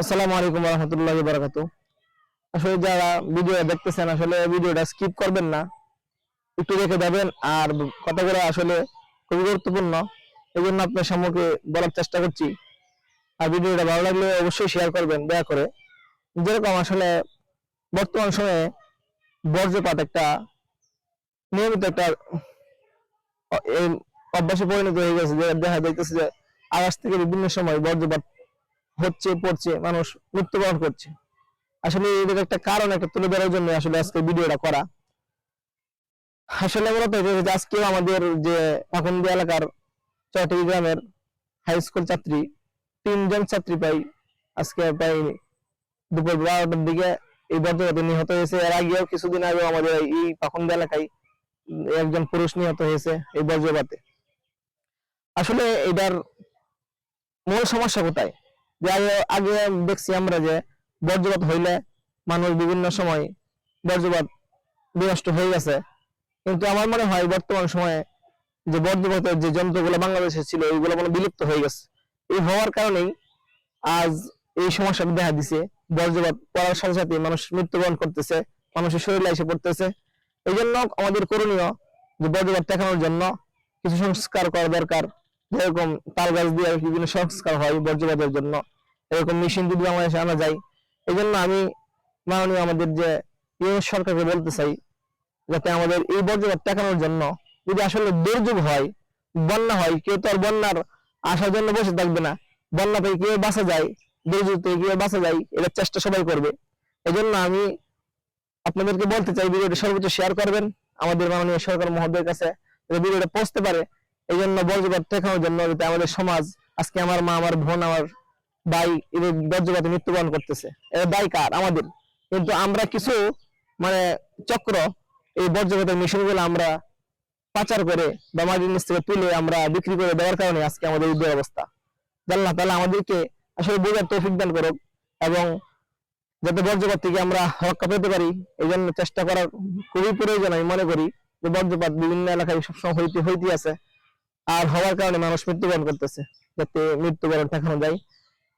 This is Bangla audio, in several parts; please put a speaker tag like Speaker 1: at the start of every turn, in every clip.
Speaker 1: আসসালামু আলাইকুম রহমতুল্লাহ বারাকাত আসলে যারা ভিডিও দেখতেছেন, আসলে ভিডিওটা স্কিপ করবেন না। একটু দেখে যাবেন, আর কথাগুলো আসলে খুবই গুরুত্বপূর্ণ। এই জন্য আপনার সম্মুখে বলার চেষ্টা করছি। আর ভিডিওটা ভালো লাগলে অবশ্যই শেয়ার করবেন, দয়া করে। যেরকম আসলে বর্তমান সময়ে বর্জ্যপাত একটা নিয়মিত একটা অভ্যাসে পরিণত হয়ে গেছে, যে দেখা যাইতেছে যে আকাশ থেকে বিভিন্ন সময় বর্জ্যপাত হচ্ছে, পড়ছে, মানুষ মৃত্যুবরণ করছে। আসলে এদের একটা কারণ একটা তুলে ধরার জন্য আসলে আজকে ভিডিওটা করা। আসলে মূলত আজকে আমাদের যে পাকুন্দি এলাকার ছয়টি গ্রামের হাই স্কুল ছাত্রী, তিনজন ছাত্রী পাই আজকে প্রায় দুপুর বারোটার দিকে এই বজ্রপাতে নিহত হয়েছে। এর আগেও কিছুদিন আগেও আমাদের এই পাকুন্দি এলাকায় একজন পুরুষ নিহত হয়েছে এই বজ্রপাতে। আসলে এটার মূল সমস্যা কোথায়? আগে আগে দেখছি আমরা যে বর্জ্যপাত হইলে মানুষ বিভিন্ন সময় বর্জ্যপাত বিনষ্ট হয়ে গেছে। কিন্তু আমার মনে হয় বর্তমান সময়ে যে বর্জ্যপাতের যে যন্ত্রগুলো বাংলাদেশে ছিল এইগুলো মনে বিলুপ্ত হয়ে গেছে। এই হওয়ার কারণেই আজ এই সমস্যাটা দেখা দিছে। বজ্রপাত পড়ার সাথে সাথে মানুষ মৃত্যুবরণ করতেছে, মানুষের শরীরে এসে পড়তেছে। এই জন্য আমাদের করণীয় যে বজ্রপাত ঠেকানোর জন্য কিছু সংস্কার করা দরকার। যেরকম তাল গাছ দিয়ে বিভিন্ন সংস্কার হয় বর্জ্যপাতের জন্য। এরকম মেশিন যদি বাংলাদেশে আনা যায় এই জন্য আমি মাননীয় আমাদের যে ইউএস সরকারকে বলতে চাই, যাতে আমাদের এই বজ্রপাত ঠেকানোর জন্য যদি আসলে দুর্যোগ হয়, বন্যা হয়, কেউ তো আর বন্যার আসার জন্য বসে থাকবে না। বন্যা থেকে কেউ বাঁচা যায়, দুর্যোগ থেকে কেউ বাঁচা যায় এটার চেষ্টা সবাই করবে। এই জন্য আমি আপনাদেরকে বলতে চাই, ভিডিওটা সর্বোচ্চ শেয়ার করবেন, আমাদের মাননীয় সরকার মহোদয়ের কাছে ভিডিওটা পৌঁছতে পারে। এই জন্য বজ্রপাত ঠেকানোর জন্য যাতে আমাদের সমাজ, আজকে আমার মা, আমার বোন, আমার ভাই এদের বজ্রপাতে মৃত্যুবরণ করতেছে। এর দায় কার? আমাদের। কিন্তু আমরা কিছু মানে চক্র এই বজ্রপাতের মেশিনগুলো আমরা পাচার করে বা মাটির নিচ থেকে তুলে আমরা বিক্রি করে দেওয়ার কারণে আজকে আমাদের এই দুরবস্থা আল্লাহ তাহলে আমাদেরকে আসলে বোঝার তৌফিক দান করুক এবং যাতে বজ্রপাত থেকে আমরা রক্ষা পেতে পারি এই জন্য চেষ্টা করার খুবই প্রয়োজন আমি মনে করি যে বজ্রপাত বিভিন্ন এলাকায় সবসময় হইতে হইতে আছে। আর হওয়ার কারণে মানুষ মৃত্যুবরণ করতেছে, যাতে মৃত্যুবরণ ঠেকানো যায়।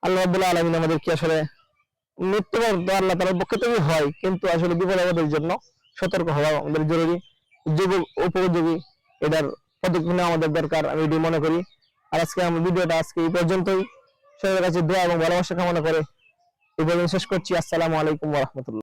Speaker 1: আল্লাহ আব্দুল্লাহ আলমিন আমাদেরকে আসলে তো আল্লাহ তালার পক্ষ থেকে হয়, কিন্তু আসলে বিপদ আমাদের জন্য সতর্ক হওয়া আমাদের জরুরি। যুবক উপযোগী, এটার পদক্ষেপ নেওয়া আমাদের দরকার, আমি এটি মনে করি। আর আজকে আমার ভিডিওটা আজকে এই পর্যন্তই। সবার কাছে দোয়া এবং ভালোবাসা কামনা করে এই পর্যন্ত শেষ করছি। আসসালামু আলাইকুম রাহমাতুল্লাহ।